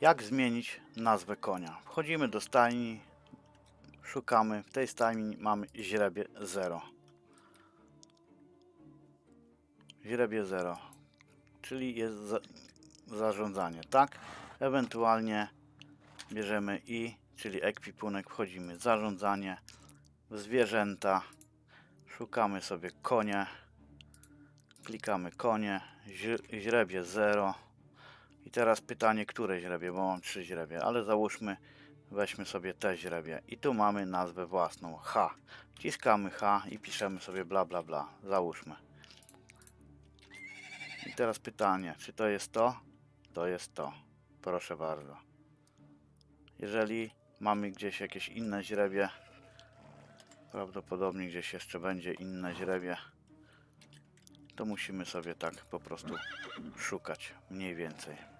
Jak zmienić nazwę konia? Wchodzimy do stajni, szukamy. W tej stajni mamy źrebie 0. Źrebie 0, czyli jest za, zarządzanie, tak? Ewentualnie bierzemy i, czyli ekwipunek, wchodzimy zarządzanie, zwierzęta, szukamy sobie konie, klikamy konie, źrebie 0 i teraz pytanie, które źrebie, bo mam trzy źrebie, ale załóżmy, weźmy sobie te źrebie i tu mamy nazwę własną, H. Wciskamy H i piszemy sobie bla bla bla, załóżmy. I teraz pytanie, czy to jest to? To jest to. Proszę bardzo. Jeżeli mamy gdzieś jakieś inne źrebie, prawdopodobnie gdzieś jeszcze będzie inne źrebie, to musimy sobie tak po prostu szukać mniej więcej.